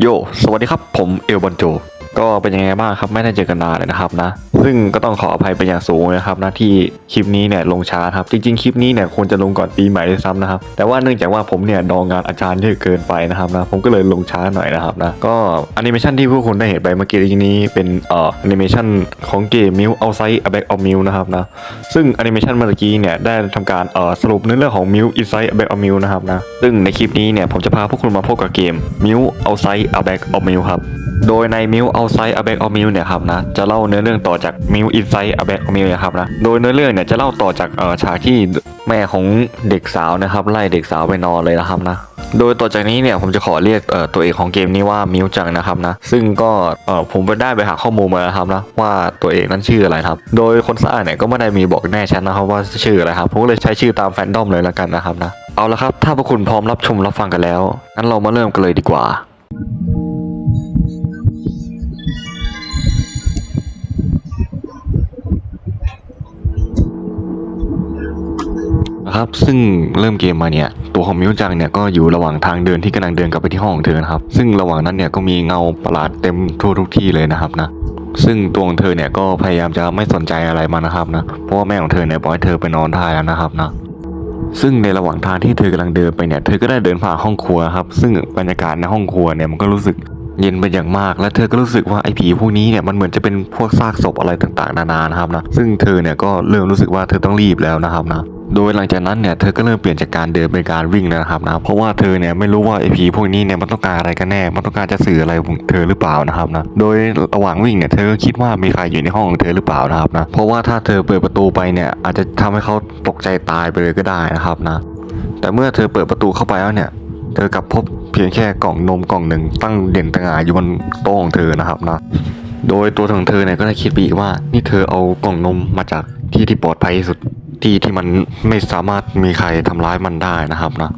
โย สวัสดีครับ ผมเอลบอนโจก็เป็นยังไงบ้างครับไม่ได้เจอกันนานเลยนะครับนะ ซึ่งก็ต้องขออภัยเป็นอย่างสูงนะครับนะที่คลิปนี้เนี่ยลงช้าครับ จริงๆ คลิปนี้เนี่ยควรจะลงก่อนปีใหม่ด้วยซ้ำนะครับ แต่ว่าเนื่องจากว่าผมเนี่ยดองงานอาจารย์เยอะเกินไปนะครับนะผมก็เลยลงช้าหน่อยนะครับนะก็แอนิเมชันที่พวกคุณได้เห็นไปเมื่อกี้นี้เป็นเอ่อแอนิเมชันของเกมมิวเอาไซต์แบ็กออมิวนะครับนะซึ่งแอนิเมชันเมื่อกี้เนี่ยได้ทำการเอ่อสรุปเนื้อเรื่องของมิวอินไซต์แบ็กออมิวนะครับนะซึ่งในคลิปนี้เนี่ยผมจะพาพวกคุณมาพบกับเกมมิวเอาไซต์แบกออมิวครับ โดยในมิวเอาไซต์อแบกเออมิวเนี่ยครับนะจะเล่าเนื้อเรื่องต่อจากมิวอินไซต์อแบกเออมิวนะครับนะโดยเนื้อเรื่องเนี่ยจะเล่าต่อจากเอ่อฉากที่แม่ของเด็กสาวนะครับไล่เด็กสาวไปนอนเลยนะครับนะโดยต่อจากนี้เนี่ยผมจะขอเรียกตัวเอกของเกมนี้ว่ามิวจังนะครับนะซึ่งก็เออผมไปได้ไปหาข้อมูลมาแล้วครับนะว่าตัวเอกนั้นชื่ออะไรครับ โดยคนสร้างเนี่ยก็ไม่ได้มีบอกแน่ชัดนะครับว่าชื่ออะไรครับผมก็เลยใช้ชื่อตามแฟนดอมเลยละกันนะครับนะเอาละครับ ถ้าพวกคุณพร้อมรับชมรับฟังกันแล้วงั้นเรามาเริ่มกันเลยดีกว่า นะครับซึ่งเริ่มเกมมาเนี่ยตัวของมิวจังเนี่ยก็อยู่ระหว่างทางเดินที่กำลังเดินกลับไปที่ห้องของเธอนะครับซึ่งระหว่างนั้นเนี่ยก็มีเงาประหลาดเต็มทั่วทุกที่เลยนะครับนะซึ่งตัวของเธอเนี่ยก็พยายามจะไม่สนใจอะไรมันะครับนะเพราะว่าแม่ของเธอเนี่ยบอกให้เธอไปนอนได้แล้วนะครับนะซึ่งในระหว่างทางที่เธอกำลังเดินไปเนี่ยเธอก็ได้เดินผ่านห้องครัวครับซึ่งบรรยากาศในห้องครัวเนี่ยมันก็รู้สึก เย็นเป็นอย่างมาก และเธอก็รู้สึกว่าไอ้ผีพวกนี้เนี่ยมันเหมือนจะเป็นพวกซากศพอะไรต่างๆ นานานะครับนะซึ่งเธอเนี่ยก็เริ่มรู้สึกว่าเธอต้องรีบแล้วนะครับนะโดยหลังจากนั้นเนี่ยเธอก็เริ่มเปลี่ยนจากการเดินเป็นการวิ่งนะครับนะเพราะว่าเธอเนี่ยไม่รู้ว่าไอ้ผีพวกนี้เนี่ยมันต้องการอะไรกันแน่ มันต้องการจะสื่ออะไรเธอหรือเปล่านะครับนะโดยระหว่างวิ่งเนี่ยเธอก็คิดว่ามีใครอยู่ในห้องของเธอหรือเปล่านะครับนะเพราะว่าถ้าเธอเปิดประตูไปเนี่ยอาจจะทำให้เขาตกใจตายไปเลยก็ได้นะครับนะแต่เมื่อเธอเปิดประตูเข้าไปแล้วเนี่ย เธอกลับพบเพียงแค่กล่องนมกล่องหนึ่งตั้งเด่นตระหง่านอยู่บนโต๊ะของเธอนะครับนะ โดยตัวของเธอเนี่ยก็ได้คิดไปอีกว่า นี่เธอเอากล่องนมมาจากที่ที่ปลอดภัยที่สุดที่ที่มันไม่สามารถมีใครทำร้ายมันได้นะครับนะ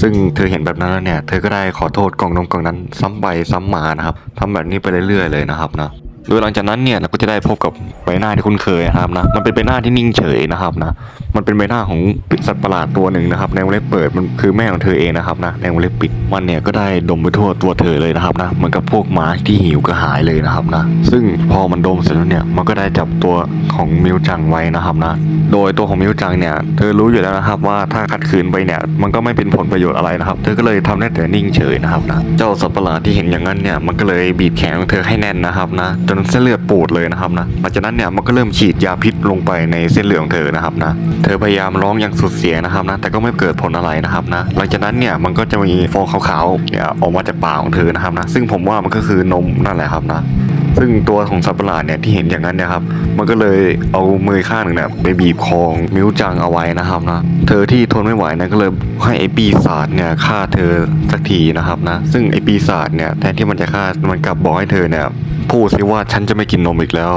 ซึ่งเธอเห็นแบบนั้นแล้วเนี่ย เธอก็ได้ขอโทษกล่องนมกล่องนั้น ซ้ำไปซ้ำมานะครับทำแบบนี้ไปเรื่อยๆเลยนะครับนะโดยหลังจากนั้นเนี่ยเราก็จะได้พบกับใบหน้าที่คุ้นเคยนะครับนะ มันเป็นใบหน้าที่นิ่งเฉยนะครับนะ มันเป็นใบหน้าของสัตว์ประหลาดตัวหนึ่งนะครับในวงเล็บเปิดมันคือแม่ของเธอเองนะครับนะในวงเล็บปิดมันเนี่ยก็ได้ดมไปทั่วตัวเธอเลยนะครับนะเหมือนกับพวกหมาที่หิวกระหายเลยนะครับนะซึ่งพอมันดมเสร็จแล้วเนี่ยมันก็ได้จับตัวของมิวจังไว้นะครับนะโดยตัวของมิวจังเนี่ยเธอรู้อยู่แล้วนะครับว่าถ้าขัดขืนไปเนี่ยมันก็ไม่เป็นผลประโยชน์อะไรนะครับเธอก็เลยทำได้แต่นิ่งเฉยนะครับนะเจ้าสัตว์ประหลาดที่เห็นอย่างนั้นเนี่ยมันก็เลยบีบแขนของเธอให้แน่นนะครับนะจนเส้นเลือดปูดเลยนะครับนะหลังจากนั้นเนี่ยมันก็เริ่มฉีดยาพิษลงไปในเส้นเลือดของเธอนะครับนะเธอพยายามร้องอย่างสุดเสียงนะครับนะแต่ก็ไม่เกิดผลอะไรนะครับนะหลังจากนั้นเนี่ยมันก็จะมีฟองขาวๆเนี่ยออกมาจากปากของเธอนะครับนะซึ่งผมว่ามันก็คือนมนั่นแหละครับนะซึ่งตัวของสัตว์ประหลาดเนี่ยที่เห็นอย่างนั้นเนี่ยครับ มันก็เลยเอามือข้างหนึ่งเนี่ยไปบีบคอมิวจังเอาไว้นะครับนะ เธอที่ทนไม่ไหวนะก็เลยให้ไอ้ปีศาจเนี่ยฆ่าเธอสักทีนะครับนะ ซึ่งไอ้ปีศาจเนี่ยแทนที่มันจะฆ่ามันกลับบอกให้เธอเนี่ยพูดซิว่าฉันจะไม่กินนมอีกแล้ว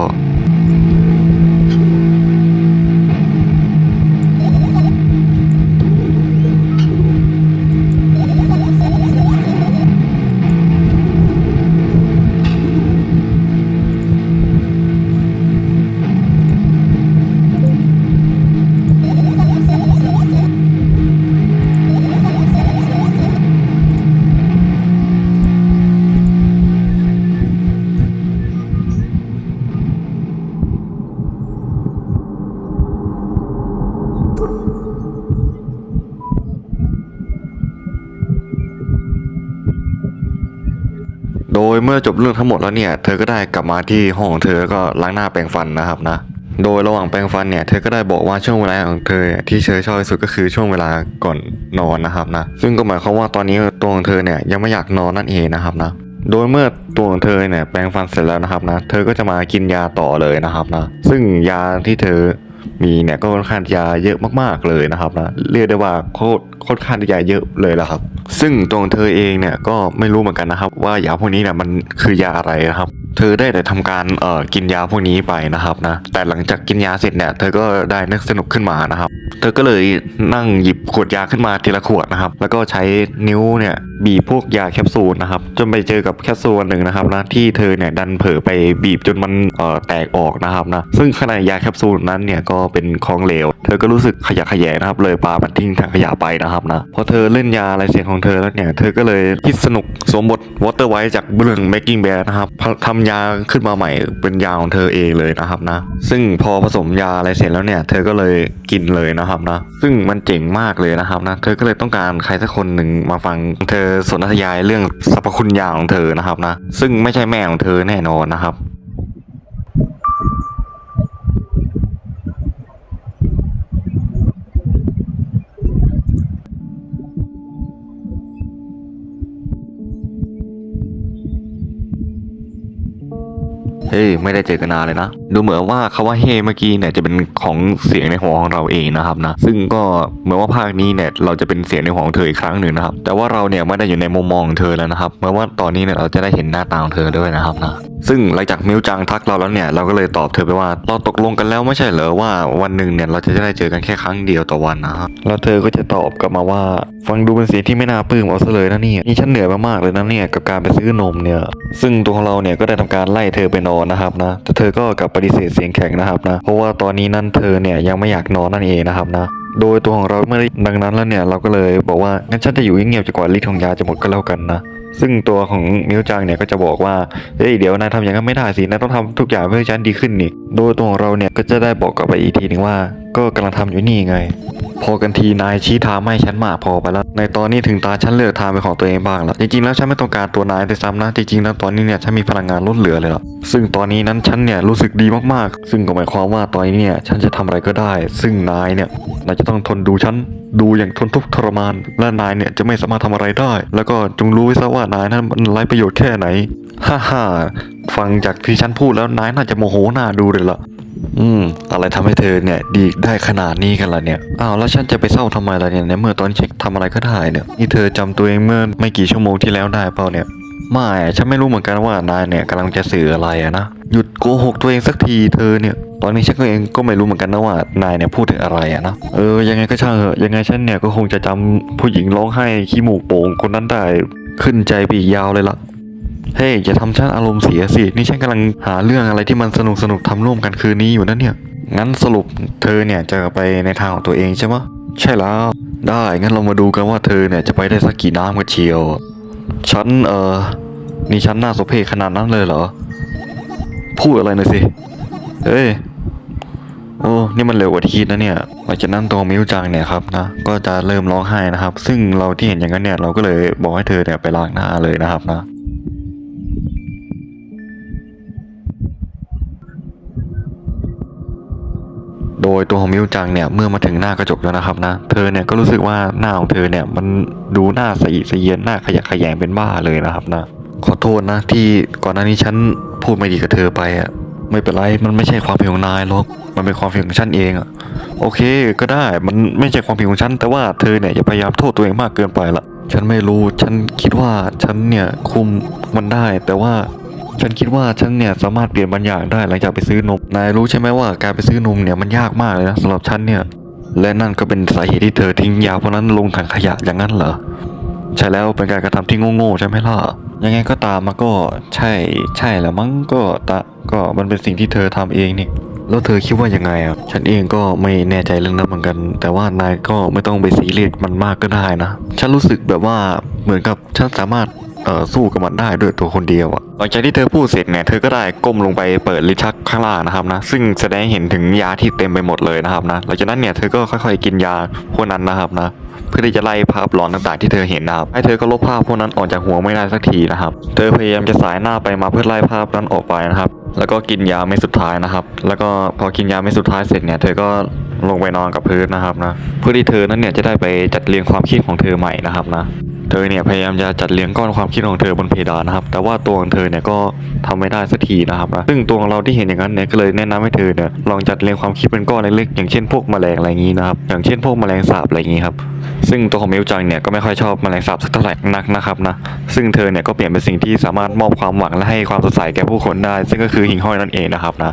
จบเรื่องทั้งหมดแล้วเนี่ย เธอก็ได้กลับมาที่ห้องของเธอแล้วก็ล้างหน้าแปรงฟันนะครับนะ โดยระหว่างแปรงฟันเนี่ย เธอก็ได้บอกว่าช่วงเวลาของเธอที่เธอชอบที่สุดก็คือช่วงเวลาก่อนนอนนะครับนะ ซึ่งก็หมายความว่าตอนนี้ตัวของเธอเนี่ยยังไม่อยากนอนนั่นเองนะครับนะ โดยเมื่อตัวของเธอเนี่ยแปรงฟันเสร็จแล้วนะครับนะ เธอก็จะมากินยาต่อเลยนะครับนะ ซึ่งยาที่เธอมีเนี่ยก็ค่อนข้างที่จะเยอะมากๆเลยนะครับนะ เรียกได้ว่าโคตร ค่อนข้างที่จะเยอะเลยละครับ ซึ่งตัวเธอเองเนี่ยก็ไม่รู้เหมือนกันนะครับ ว่ายาพวกนี้เนี่ยมันคือยาอะไรนะครับ เธอได้แต่ทำการเอ่อกินยาพวกนี้ไปนะครับนะแต่หลังจากกินยาเสร็จเนี่ยเธอก็ได้นึกสนุกขึ้นมานะครับ เธอก็เลยนั่งหยิบขวดยาขึ้นมาทีละขวดนะครับ แล้วก็ใช้นิ้วเนี่ยบีบพวกยาแคปซูลนะครับจนไปเจอกับแคปซูลหนึ่งนะครับนะที่เธอเนี่ยดันเผลอไปบีบจนมันเอ่อแตกออกนะครับนะซึ่งขณะยาแคปซูลนั้นเนี่ยก็เป็นของเหลว เธอก็รู้สึกขยะแขยงนะครับเลยปามันทิ้งถังขยะไปนะครับนะพอเธอเล่นยาอะไรเสียงของเธอแล้วเนี่ยเธอก็เลยคิดสนุกสวมบทวอเตอร์ไวท์จากเรื่อง Making Bad นะครับทำยาขึ้นมาใหม่เป็นยาของเธอเองเลยนะครับนะซึ่งพอผสมยาอะไรเสร็จแล้วเนี่ย เธอก็เลยกินเลยนะครับนะซึ่งมันเจ๋งมากเลยนะครับนะเธอก็เลยต้องการใครสักคนหนึ่งมาฟังเธอสนทยายเรื่องสรรพคุณยาของเธอนะครับนะซึ่งไม่ใช่แม่ของเธอแน่นอนนะครับ เฮ้ยไม่ได้เจอกันนานเลยนะ ดูเหมือนว่าคาว่าเฮ้เมื่อกี้เนี่ยจะเป็นของเสียงในหัวของเราเองนะครับนะ ซึ่งก็เหมือนว่าภาคนี้เนี่ยเราจะเป็นเสียงในหัวของเธออีกครั้งหนึ่งนะครับ แต่ว่าเราเนี่ยไม่ได้อยู่ในมุมมองของเธอแล้วนะครับเหมือนว่าตอนนี้เนี่ยเราจะได้เห็นหน้าตาของเธอด้วยนะครับนะซึ่งหลังจากมิวจังทักเราแล้วเนี่ยเราก็เลยตอบเธอไปว่าเราตกลงกันแล้วไม่ใช่เหรอว่าวันหนึ่งเนี่ยเราจะได้เจอกันแค่ครั้งเดียวต่อวันนะครับแล้วเธอก็จะตอบกลับมาว่า ฟังดูเป็นเสียงที่ไม่น่าปลื้มเอาซะเลยนะเนี่ยนี่ฉันเหนื่อยมากๆเลยนะเนี่ยกับการไปซื้อนมเนี่ยซึ่งตัวของเราเนี่ยก็ได้ทำการไล่เธอไปนอนนะครับนะแต่เธอก็กลับปฏิเสธเสียงแข็งนะครับนะเพราะว่าตอนนี้นั่นเธอเนี่ยยังไม่อยากนอนนั่นเองนะครับนะโดยตัวของเราเมื่อดังนั้นแล้วเนี่ยเราก็เลยบอกว่างั้นฉันจะอยู่เงียบๆจนกว่าฤทธิ์ของยาจะหมดก็แล้วกันนะ ซึ่งตัวของมิวจังเนี่ยก็จะบอกว่าเฮ้ยเดี๋ยวนายทำอย่างนั้นไม่ได้สินายต้องทำทุกอย่างเพื่อให้ฉันดีขึ้นนี่โดยตัวของเราเนี่ยก็จะได้บอกกลับไปอีกทีหนึ่งว่า ก็กำลังทำอยู่นี่ไง พอกันทีนายชี้ทางไม่ให้ฉันมากพอไปแล้ว ในตอนนี้ถึงตาฉันเลือกทางเป็นของตัวเองบ้างแล้วจริงๆแล้วฉันไม่ต้องการตัวนายด้วยซ้ำนะจริงๆแล้วตอนนี้เนี่ยฉันมีพลังงานล้นเหลือเลยล่ะซึ่งตอนนี้นั้นฉันเนี่ยรู้สึกดีมากๆ ซึ่งก็หมายความว่าตอนนี้เนี่ยฉันจะทำอะไรก็ได้ ซึ่งนายเนี่ยนายจะต้องทนดูฉันดูอย่างทนทุกข์ทรมาน และนายเนี่ยจะไม่สามารถทำอะไรได้ แล้วก็จงรู้ไว้ซะว่านายนั้นมันไร้ประโยชน์แค่ไหนฮ่าฮ่าฟังจากที่ฉันพูดแล้วนายน่าจะโมโหหน้าดูเลยล่ะ อืม อะไรทำให้เธอเนี่ย ดีได้ขนาดนี้กันล่ะเนี่ย อ้าวแล้วฉันจะไปเศร้าทำไมล่ะเนี่ยในเมื่อตอนนี้ฉันทำอะไรก็ได้เนี่ย นี่เธอจำตัวเองเมื่อไม่กี่ชั่วโมงที่แล้วได้เปล่าเนี่ย ไม่ ฉันไม่รู้เหมือนกันว่านายเนี่ยกำลังจะสื่ออะไรอะนะ หยุดโกหกตัวเองสักทีเธอเนี่ย ตอนนี้ฉันก็เองก็ไม่รู้เหมือนกันนะว่านายเนี่ยพูดถึงอะไรอะนะ เออ ยังไงก็ช่างเถอะ ยังไงฉันเนี่ยก็คงจะจำผู้หญิงร้องไห้ขี้หมูกโป่งคนนั้นได้ขึ้นใจไปอีกยาวเลยล่ะ เฮ้ยอย่าทำฉันอารมณ์เสียสิ นี่ฉันกำลังหาเรื่องอะไรที่มันสนุกสนุกทำร่วมกันคืนนี้อยู่นะเนี่ย งั้นสรุปเธอเนี่ยจะไปในทางของตัวเองใช่ไหมใช่แล้ว ได้งั้นเรามาดูกันว่าเธอเนี่ยจะไปได้สักกี่น้ำกันเชียว ฉันเออนี่ฉันหน่าสเพขนาดนั้นเลยเหรอ พูดอะไรหน่อยสิเฮ้ยโอ้นี่มันเร็วกว่าที่คิดนะเนี่ยหลังจากนั้นตัวมิวจังเนี่ยครับนะ ก็จะเริ่มร้องไห้นะครับ ซึ่งเราที่เห็นอย่างนั้นเนี่ยเราก็เลยบอกให้เธอเนี่ยไปล้างหน้าเลยนะครับนะ โดยตัวของมิวจังเนี่ยเมื่อมาถึงหน้ากระจกแล้วนะครับนะเธอเนี่ยก็รู้สึกว่าหน้าของเธอเนี่ยมันดูหน้าใสเสยเย็นหน้าขยะขยงเป็นบ้าเลยนะครับนะขอโทษนะที่ก่อนหน้านี้ฉันพูดไม่ดีกับเธอไปอะไม่เป็นไรมันไม่ใช่ความผิดของนายหรอกมันเป็นความผิดของฉันเองอะโอเคก็ได้มันไม่ใช่ความผิดของฉัน แต่ว่าเธอเนี่ยอย่าพยายามโทษตัวเองมากเกินไปละฉันไม่รู้ฉันคิดว่าฉันเนี่ยคุมมันได้ แต่ว่า ฉันคิดว่าฉันเนี่ยสามารถเปลี่ยนบางอย่างได้หลังจากไปซื้อนม นายรู้ใช่ไหมว่าการไปซื้อนมเนี่ยมันยากมากเลยนะสำหรับฉันเนี่ย และนั่นก็เป็นสาเหตุที่เธอทิ้งยาเพวกนั้นลงถังขยะอย่างนั้นเหรอ ใช่แล้วเป็นการกระทำที่โง่ๆใช่ไหมล่ะ ยังไงก็ตามมันก็ใช่ใช่แหละมั้งก็ตะก็มันเป็นสิ่งที่เธอทำเองนี่ แล้วเธอคิดว่ายังไงอะ ฉันเองก็ไม่แน่ใจเรื่องนั้นเหมือนกัน แต่ว่านายก็ไม่ต้องไปซีเรียสมันมากก็ได้นะ ฉันรู้สึกแบบว่าเหมือนกับฉันสามารถ เอ่อสู้กับมันได้ด้วยตัวคนเดียวอะหลังจากที่เธอพูดเสร็จเนี่ยเธอก็ได้ก้มลงไปเปิดลิ้นชักข้างล่างนะครับนะซึ่งแสดงเห็นถึงยาที่เต็มไปหมดเลยนะครับนะหลังจากนั้นเนี่ยเธอก็ค่อยๆกินยาพวกนั้นนะครับนะเพื่อที่จะไล่ภาพหลอนต่างๆที่เธอเห็นนะครับให้เธอก็ลบภาพพวกนั้นออกจากหัวไม่ได้สักทีนะครับ เธอพยายามจะสายหน้าไปมาเพื่อไล่ภาพนั้นออกไปนะครับ แล้วก็กินยาเม็ดสุดท้ายนะครับ แล้วก็พอกินยาเม็ดสุดท้ายเสร็จเนี่ยเธอก็ลงไปนอนกับพื้นนะครับนะเพื่อที่เธอนั้นเนี่ยจะได้ไปจัดเรียงความคิดของเธอใหม่นะครับนะ เธอเนี่ยพยายามจะจัดเลี้ยงก้อนความคิดของเธอบนเพดานนะครับ แต่ว่าตัวของเธอเนี่ยก็ทำไม่ได้สักทีนะครับนะซึ่งตัวของเราที่เห็นอย่างนั้นเนี่ยก็เลยแนะนำให้เธอเนี่ยลองจัดเรียงความคิดเป็นก้อนเล็กๆอย่างเช่นพวกแมลงอะไรอย่างนี้นะครับอย่างเช่นพวกแมลงสาบอะไรอย่างนี้ครับ ซึ่งตัวของมิวจังเนี่ยก็ไม่ค่อยชอบแมลงสาบสักเท่าไหร่นักนะครับนะ ซึ่งเธอเนี่ยก็เปลี่ยนเป็นสิ่งที่สามารถมอบความหวังและให้ความสดใสแก่ผู้คนได้ ซึ่งก็คือหิ่งห้อยนั่นเองนะครับนะ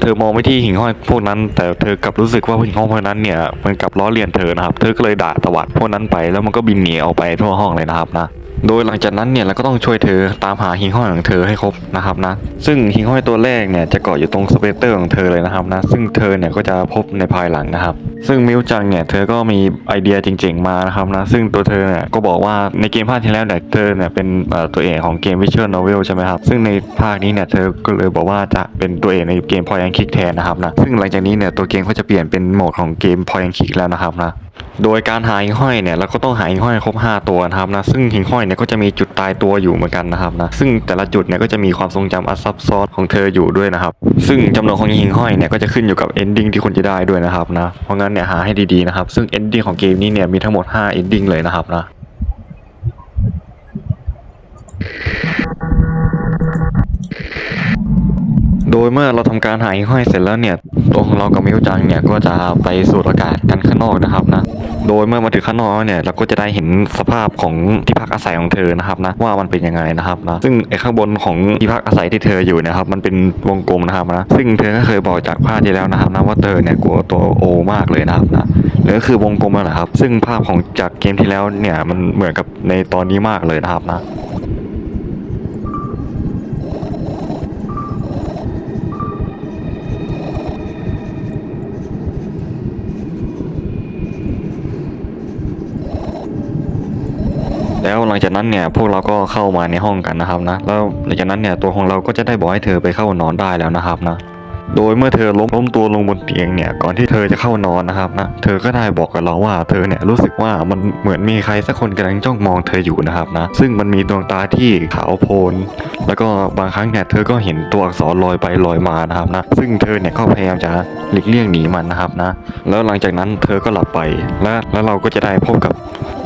เธอมองไปที่หิ่งห้อยพวกนั้น แต่เธอกลับรู้สึกว่าหิ่งห้อยพวกนั้นเนี่ยมันกลับล้อเลียนเธอนะครับ เธอก็เลยด่าตวัดพวกนั้นไป แล้วมันก็บินหนีออกไปทั่วห้องเลยนะครับนะ โดยหลังจากนั้นเนี่ยเราก็ต้องช่วยเธอตามหาหิ่งห้อยของเธอให้ครบนะครับนะ ซึ่งหิ่งห้อยตัวแรกเนี่ยจะเกาะอยู่ตรงสเปเตอร์ของเธอเลยนะครับนะ ซึ่งเธอเนี่ยก็จะพบในภายหลังนะครับ ซึ่งมิวจังเนี่ยเธอก็มีไอเดียจริง ๆมานะครับนะ ซึ่งตัวเธอเนี่ยก็บอกว่าในเกมภาคที่แล้วเนี่ยเธอเนี่ยเป็นตัวเอกของเกม Visual Novel ใช่ไหมครับ ซึ่งในภาคนี้เนี่ยเธอก็เลยบอกว่าจะเป็นตัวเอกในเกม Point and Click แทนนะครับนะ ซึ่งหลังจากนี้เนี่ยตัวเกมก็จะเปลี่ยนเป็นโหมดของเกม Point and Click แล้วนะครับนะ โดยการหาหิ่งห้อยเนี่ยเราก็ต้องหาหิ่งห้อยครบ 5 ตัวนะครับนะซึ่งหิ่งห้อยเนี่ยก็จะมีจุดตายตัวอยู่เหมือนกันนะครับนะซึ่งแต่ละจุดเนี่ยก็จะมีความทรงจำอันซับซ้อนของเธออยู่ด้วยนะครับ ซึ่งจำนวนของหิ่งห้อยเนี่ยก็จะขึ้นอยู่กับ ending ที่คุณจะได้ด้วยนะครับนะเพราะงั้นเนี่ยหาให้ดีๆนะครับซึ่ง ending ของเกมนี้เนี่ยมีทั้งหมด5 ending เลยนะครับนะ โดยเมื่อเราทำการหาหิ่งห้อยเสร็จแล้วเนี่ยตัวของเรากับมิวจังเนี่ยก็จะไปสูดอากาศกันข้างนอกนะครับนะ โดยเมื่อมาถึงข้างนอกเนี่ยเราก็จะได้เห็นสภาพของที่พักอาศัยของเธอนะครับนะว่ามันเป็นยังไงนะครับนะซึ่งไอ้ข้างบนของที่พักอาศัยที่เธออยู่นะครับ มันเป็นวงกลมนะครับนะซึ่งเธอก็เคยบอกจากภาพที่แล้วนะครับนะว่าเธอเนี่ยกลัวตัวโอมากเลยนะครับนะหรือก็คือวงกลมนั่นแหละครับ ซึ่งภาพของจากเกมที่แล้วเนี่ยมันเหมือนกับในตอนนี้มากเลยนะครับนะ แล้วหลังจากนั้นเนี่ยพวกเราก็เข้ามาในห้องกันนะครับนะแล้วหลังจากนั้นเนี่ยตัวของเราก็จะได้บอกให้เธอไปเข้านอนได้แล้วนะครับนะโดยเมื่อเธอล้มล้มตัวลงบนเตียงเนี่ยก่อนที่เธอจะเข้านอนนะครับนะเธอก็ได้บอกกับเราว่าเธอเนี่ยรู้สึกว่ามันเหมือนมีใครสักคนกำลังจ้องมองเธออยู่นะครับนะซึ่งมันมีดวงตาที่ขาวโพลนแล้วก็บางครั้งเนี่ยเธอก็เห็นตัวอักษรลอยไปลอยมานะครับนะซึ่งเธอเนี่ยก็พยายามจะหลีกเลี่ยงหนีมันนะครับนะแล้วหลังจากนั้นเธอก็หลับไปและแล้วเราก็จะได้พบกับ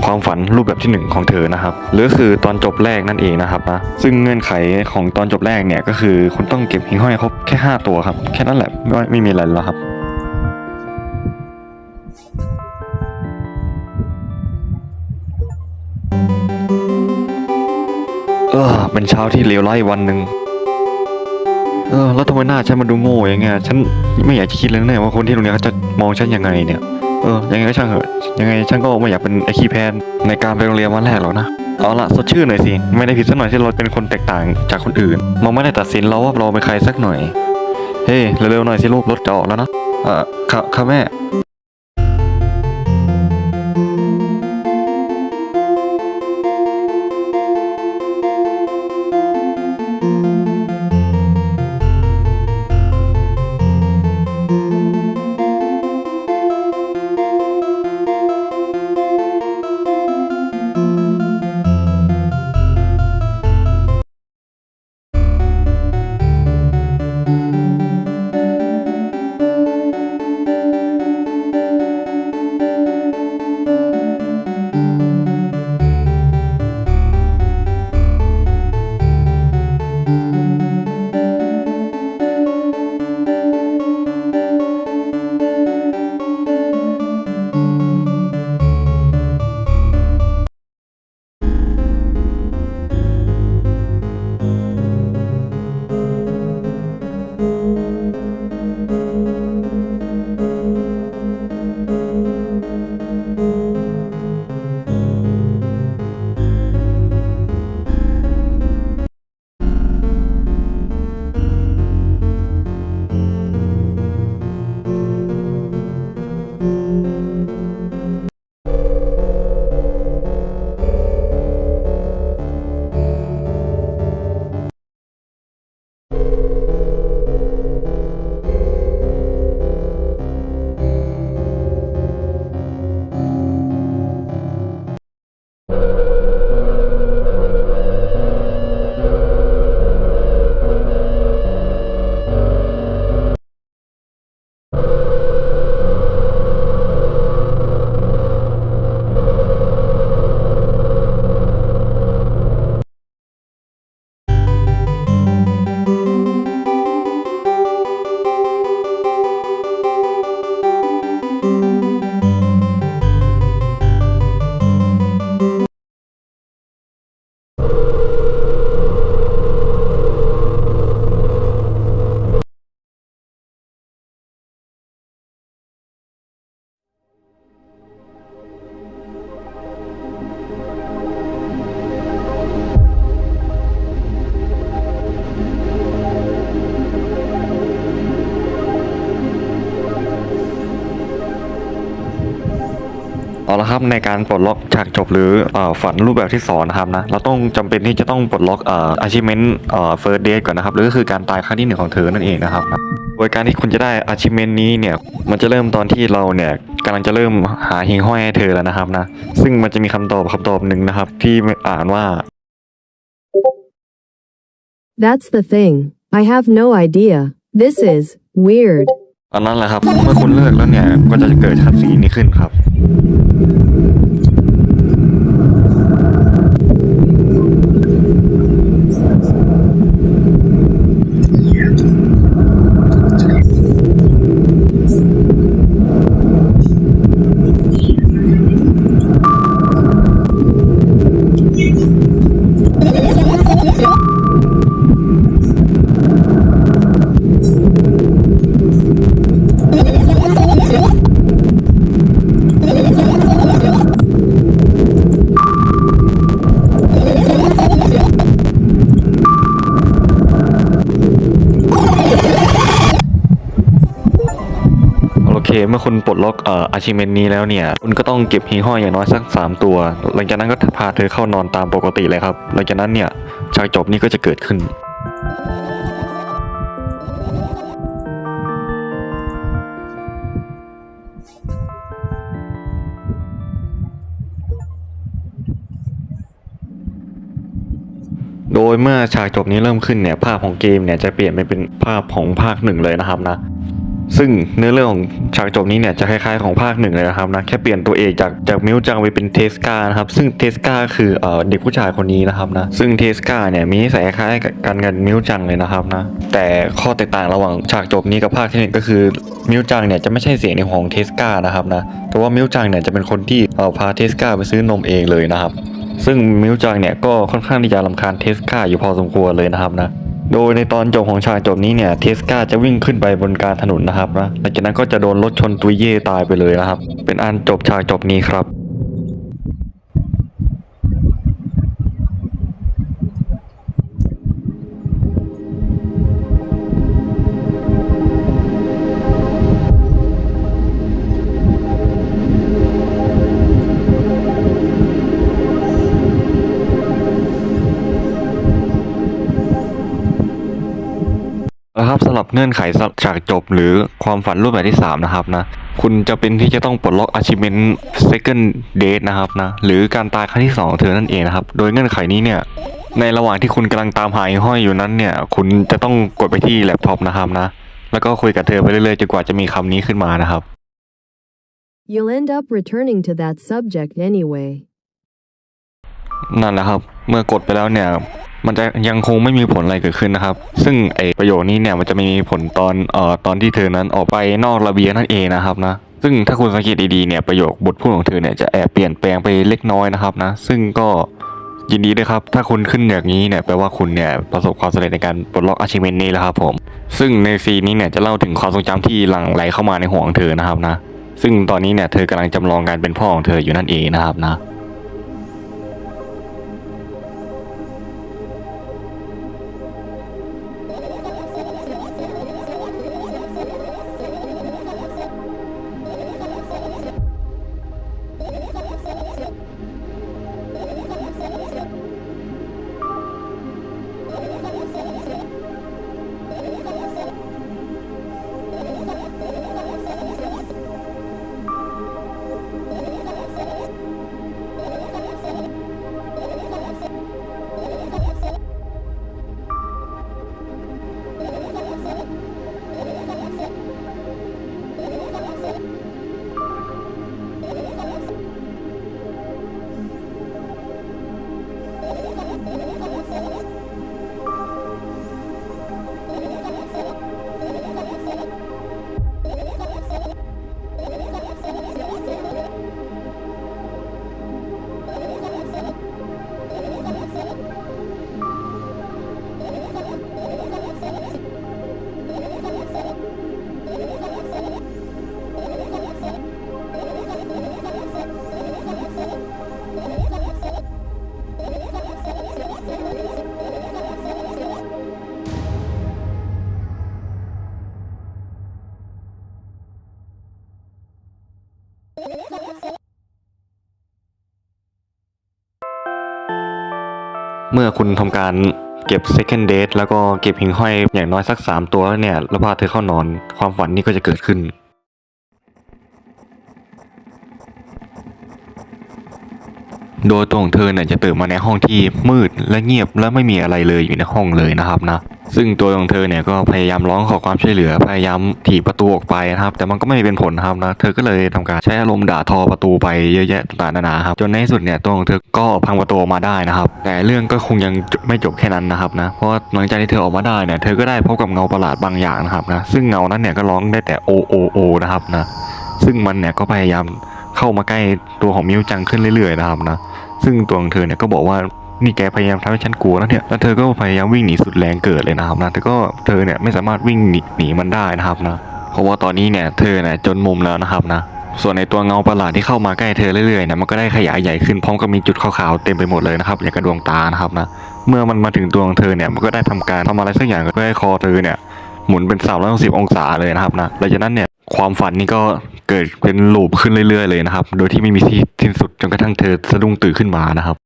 ความฝันรูปแบบที่หนึ่งของเธอนะครับหรือคือตอนจบแรกนั่นเองนะครับนะซึ่งเงื่อนไขของตอนจบแรกเนี่ยก็คือคุณต้องเก็บหิ่งห้อยครบแค่ 5 ตัวครับ แค่นั้นแหละไม่ไม่มีอะไรแล้วครับเออเป็นเช้าที่เลวร้ายวันหนึ่งเออแล้วทำไมหน้าฉันมันดูโง่อย่างเงี้ยฉันไม่อยากจะคิดเลยนะเนี่ยว่าคนที่ตรงเนี้เขาจะมองฉันยังไงเนี่ย เออยังไงก็ช่างเหอะยังไงช่างก็ไม่อยากเป็นไอ้ขี้แพนในการไปโรงเรียนวันแรกหรอกนะเอาละสดชื่นหน่อยสิไม่ได้ผิดสักหน่อยที่เราเป็นคนแตกต่างจากคนอื่นมันไม่ได้ตัดสินเราว่าเราเป็นใครสักหน่อย เฮ้เร็วๆหน่อยสิลูกรถจะออกแล้วนะเออครับครับแม่ เอาละครับในการปลดล็อกฉากจบหรือเอ่อฝันรูปแบบที่สองนะครับนะเราต้องจำเป็นที่จะต้องปลดล็อกเอ่อ achievement เอ่อ first date ก่อนนะครับหรือก็คือการตายครั้งที่หนึ่งของเธอนั่นเองนะครับนะโดยการที่คุณจะได้ achievement นี้เนี่ยมันจะเริ่มตอนที่เราเนี่ยกำลังจะเริ่มหาหิงห้อยให้เธอแล้วนะครับนะซึ่งมันจะมีคำตอบคำตอบหนึ่งนะครับ ที่อ่านว่า That's the thing. I have no idea. This is weird. อันนั้นแหละครับเมื่อคุณเลิกแล้วเนี่ยก็จะเกิดคัดสีนี้ขึ้นครับ มื่อคุณปลดล็อกเอ่อ achievement นี้แล้วเนี่ย คุณก็ต้องเก็บหิงห้อยอย่างน้อยสัก 3 ตัว หลังจากนั้นก็พาเธอเข้านอนตามปกติเลยครับ หลังจากนั้นเนี่ยฉากจบนี้ก็จะเกิดขึ้นโดยเมื่อฉากจบนี้เริ่มขึ้นเนี่ยภาพของเกมเนี่ยจะเปลี่ยนไปเป็นภาพของภาคหนึ่งเลยนะครับนะ ซึ่งเนื้อเรื่องของฉากจบนี้เนี่ยจะคล้ายๆของภาคหนึ่งเลยนะครับนะแค่เปลี่ยนตัวเอกจากจากมิวจังไปเป็นเทสกานะครับซึ่งเทสกาคือเอ่อเด็กผู้ชายคนนี้นะครับนะซึ่งเทสกาเนี่ยมีนิสัยคล้ายกันกับมิวจังเลยนะครับนะแต่ข้อแตกต่างระหว่างฉากจบนี้กับภาคที่หนึ่งก็คือมิวจังเนี่ยจะไม่ใช่เสียงในของเทสกานะครับนะแต่ว่ามิวจังเนี่ยจะเป็นคนที่เอ่อพาเทสกาไปซื้อนมเองเลยนะครับซึ่งมิวจังเนี่ยก็ค่อนข้างที่จะรำคาญเทสกาอยู่พอสมควรเลยนะครับนะ โดยในตอนจบของฉากจบนี้เนี่ยเทสกาจะวิ่งขึ้นไปบนกลารถนนนะครับนะหลังจากนั้นก็จะโดนรถชนตุยเย่ตายไปเลยนะครับ เป็นอันจบฉากจบนี้ครับ เงื่อนไขฉากจบหรือความฝันรูปแบบที่ 3 นะครับนะ คุณจะเป็นที่จะต้องปลดล็อก achievement second date นะครับนะ หรือการตายครั้งที่ 2 ของเธอนั่นเองนะครับ โดยเงื่อนไขนี้เนี่ย ในระหว่างที่คุณกำลังตามหาไอ้ห้อยอยู่นั้นเนี่ย คุณจะต้องกดไปที่แล็ปท็อปนะครับนะ แล้วก็คุยกับเธอไปเรื่อยๆจนกว่าจะมีคำนี้ขึ้นมานะครับ You'll end up returning to that subject anyway. นั่นแหละครับ เมื่อกดไปแล้วเนี่ย มันจะยังคงไม่มีผลอะไรเกิดขึ้นนะครับ ซึ่งไอประโยคนี้เนี่ยมันจะไม่มีผลตอนเอ่อตอนที่เธอนั้นออกไปนอกระเบียงนั่นเองนะครับนะซึ่งถ้าคุณสังเกตดีๆเนี่ยประโยคบทพูดของเธอเนี่ยจะแอบเปลี่ยนแปลงไปเล็กน้อยนะครับนะซึ่งก็ยินดีด้วยครับ ถ้าคุณขึ้นอย่างนี้เนี่ยแปลว่าคุณเนี่ยประสบความสำเร็จในการปลดล็อก achievement นี้แล้วครับผม ซึ่งในซีนนี้เนี่ยจะเล่าถึงความทรงจำที่หลั่งไหลเข้ามาในหัวของเธอนะครับนะ ซึ่งตอนนี้เนี่ยเธอกำลังจำลองการเป็นพ่อของเธออยู่นั่นเองนะครับนะ มื่อคุณทำการเก็บ second date แล้วก็เก็บหิ่งห้อยอย่างน้อยสัก 3 ตัวแล้วเนี่ย แล้วพาเธอเข้านอน ความฝันนี้ก็จะเกิดขึ้น โดยตัวของเธอเนี่ยจะตื่นมาในห้องที่มืดและเงียบและไม่มีอะไรเลยอยู่ในห้องเลยนะครับนะ ซึ่งตัวของเธอเนี่ยก็พยายามร้องขอความช่วยเหลือ พยายามถีบประตูออกไปนะครับ แต่มันก็ไม่เป็นผลนะครับนะ เธอก็เลยทำการใช้อารมณ์ด่าทอประตูไปเยอะแยะต่างๆนานาครับ จนในที่สุดเนี่ยตัวของเธอก็พังประตูออกมาได้นะครับ แต่เรื่องก็คงยังไม่จบแค่นั้นนะครับนะ เพราะหลังจากที่เธอออกมาได้เนี่ย เธอก็ได้พบกับเงาประหลาดบางอย่างนะครับนะ ซึ่งเงานั้นเนี่ยก็ร้องได้แต่โอโอโอนะครับนะ ซึ่งมันเนี่ยก็พยายามเข้ามาใกล้ตัวของมิวจังขึ้นเรื่อยๆนะครับนะ ซึ่งตัวของเธอเนี่ยก็บอกว่า นี่แกพยายามทำให้ฉันกลัวแล้วเนี่ย แล้วเธอก็พยายามวิ่งหนีสุดแรงเกิดเลยนะครับนะแต่ก็เธอเนี่ยไม่สามารถวิ่งหนีหนีมันได้นะครับนะ เพราะว่าตอนนี้เนี่ยเธอเนี่ยจนมุมแล้วนะครับนะ ส่วนในตัวเงาประหลาดที่เข้ามาใกล้เธอเรื่อยๆเนี่ยมันก็ได้ขยายใหญ่ขึ้นพร้อมกับมีจุดขาวๆเต็มไปหมดเลยนะครับอย่างกระดวงตานะครับนะ เมื่อมันมาถึงตัวของเธอเนี่ยมันก็ได้ทำการทำอะไรสักอย่างเพื่อให้คอเธอเนี่ยหมุนเป็น360องศาเลยนะครับนะหลังจากนั้นเนี่ยความฝันนี่ก็เกิดเป็นลูปขึ้นเรื่อยๆเลยนะครับ โดยที่ไม่มีที่สิ้นสุดจนกระทั่งเธอสะดุ้งตื่นขึ้นมานะครับ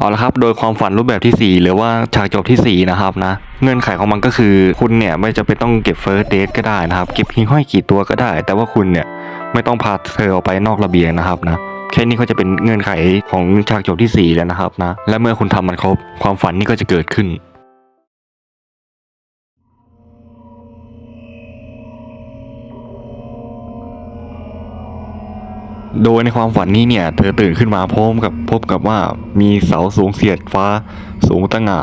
เอาละครับ โดยความฝันรูปแบบที่ 4 หรือว่าฉากจบที่ 4 นะครับนะ เงื่อนไขของมันก็คือคุณเนี่ยไม่จะเป็นต้องเก็บเฟิร์สเดทก็ได้นะครับ เก็บหิ้งห้อยกี่ตัวก็ได้ แต่ว่าคุณเนี่ยไม่ต้องพาเธอออกไปนอกระเบียงนะครับนะแค่นี้ก็จะเป็นเงื่อนไขของฉากจบที่ 4 แล้วนะครับนะ และเมื่อคุณทำมันครบ ความฝันนี่ก็จะเกิดขึ้น โดยในความฝันนี้เนี่ย เธอตื่นขึ้นมาพร้อมกับพบกับว่ามีเสาสูงเสียดฟ้า สูงตั้งหา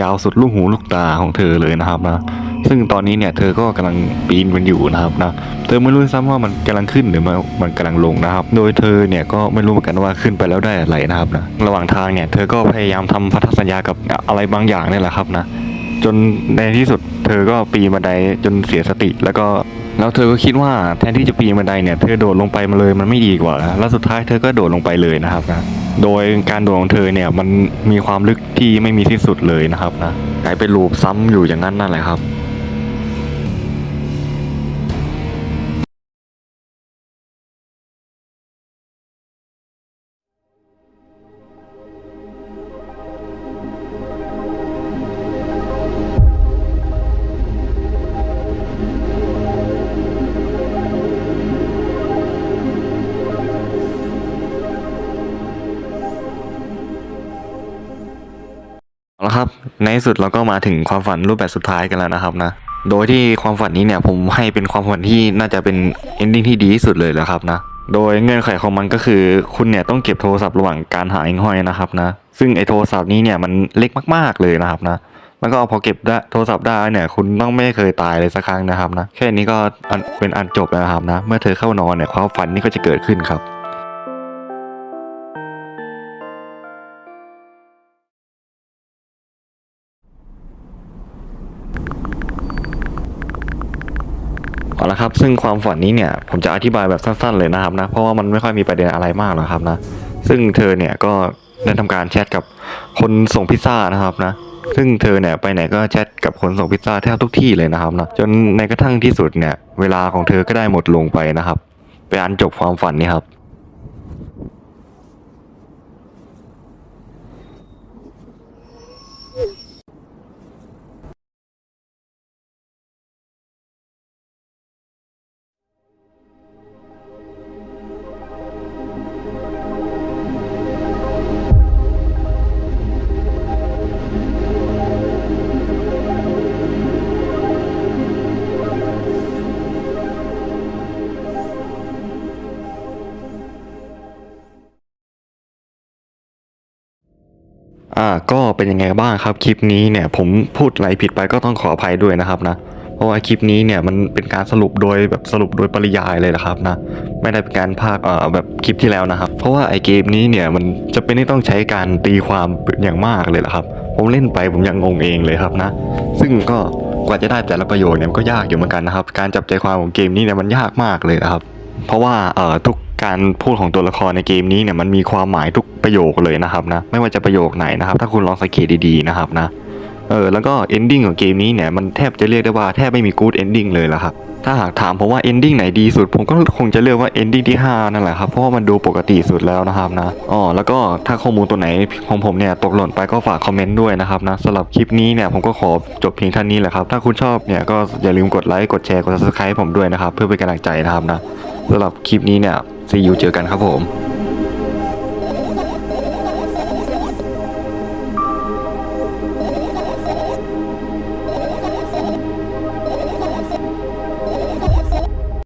ยาวสุดลูกหูลูกตาของเธอเลยนะครับนะซึ่งตอนนี้เนี่ยเธอก็กำลังปีนมันอยู่นะครับนะเธอไม่รู้ซ้ำว่ามันกำลังขึ้นหรือมันมันกำลังลงนะครับ โดยเธอเนี่ยก็ไม่รู้เหมือนกันว่าขึ้นไปแล้วได้อะไรนะครับนะระหว่างทางเนี่ยเธอก็พยายามทำพันธสัญญากับอะไรบางอย่างนี่แหละครับนะจนในที่สุดเธอก็ปีนบันไดจนเสียสติแล้วก็ แล้วเธอก็คิดว่าแทนที่จะปีนบันไดเนี่ยเธอโดดลงไปมาเลยมันไม่ดีกว่า แล้วสุดท้ายเธอก็โดดลงไปเลยนะครับนะโดยการโดดของเธอเนี่ยมันมีความลึกที่ไม่มีที่สุดเลยนะครับนะกลายเป็นลูปซ้ำอยู่อย่างนั้นนั่นแหละครับ ในสุดเราก็มาถึงความฝันรูปแบบสุดท้ายกันแล้วนะครับนะโดยที่ความฝันนี้เนี่ยผมให้เป็นความฝันที่น่าจะเป็น ending ที่ดีที่สุดเลยแล้วครับนะโดยเงื่อนไขของมันก็คือคุณเนี่ยต้องเก็บโทรศัพท์ระหว่างการหาเองห้อยนะครับนะซึ่งไอโทรศัพท์นี้เนี่ยมันเล็กมากๆเลยนะครับนะมันก็พอเก็บได้โทรศัพท์ได้เนี่ย คุณต้องไม่เคยตายเลยสักครั้งนะครับนะแค่นี้ก็เป็นอันจบแล้วนะครับนะเมื่อเธอเข้านอนเนี่ยความฝันนี้ก็จะเกิดขึ้นครับ เอาละครับ ซึ่งความฝันนี้เนี่ยผมจะอธิบายแบบสั้นๆเลยนะครับนะเพราะว่ามันไม่ค่อยมีประเด็นอะไรมากหรอกครับนะซึ่งเธอเนี่ยก็ได้ทำการแชทกับคนส่งพิซซ่านะครับนะซึ่งเธอเนี่ยไปไหนก็แชทกับคนส่งพิซซ่าแทบทุกที่เลยนะครับนะจนในกระทั่งที่สุดเนี่ยเวลาของเธอก็ได้หมดลงไปนะครับเป็นอันจบความฝันนี้ครับ ก็เป็นยังไงบ้างครับคลิปนี้เนี่ยผมพูดอะไรผิดไปก็ต้องขออภัยด้วยนะครับนะเพราะว่าคลิปนี้เนี่ยมันเป็นการสรุปโดยแบบสรุปโดยปริยายเลยนะครับนะไม่ได้เป็นการพาคเอ่อแบบคลิปที่แล้วนะครับ เพราะว่าไอเกมนี้เนี่ยมันจะเป็นที่ต้องใช้การตีความอย่างมากเลยละครับ ผมเล่นไปผมยังงงเองเลยครับนะ ซึ่งก็กว่าจะได้แต่ละประโยคเนี่ยมันก็ยากอยู่เหมือนกันนะครับ การจับใจความของเกมนี้เนี่ยมันยากมากเลยนะครับ เพราะว่าเอ่อทุก การพูดของตัวละครในเกมนี้เนี่ยมันมีความหมายทุกประโยคเลยนะครับนะไม่ว่าจะประโยคไหนนะครับ ถ้าคุณลองสังเกตดีๆนะครับนะเออแล้วก็ ending ของเกมนี้เนี่ยมันแทบจะเรียกได้ว่าแทบไม่มี good ending เลยละครับถ้าหากถามผมว่า ending ไหนดีสุด ผมก็คงจะเลือกว่า ending ที่ 5 นั่นแหละครับ เพราะว่ามันดูปกติสุดแล้วนะครับนะอ๋อแล้วก็ถ้าข้อมูลตัวไหนของผมเนี่ยตกหล่นไปก็ฝากคอมเมนต์ด้วยนะครับนะสำหรับคลิปนี้เนี่ยผมก็ขอจบเพียงเท่านี้แหละครับ ถ้าคุณชอบเนี่ยก็อย่าลืมกดไลค์กดแชร์กด subscribe ผมด้วยนะครับ เพื่อเป็นกำลังใจนะครับนะสำหรับคลิปนี้เนี่ย ซีอยู่เจอกันครับผม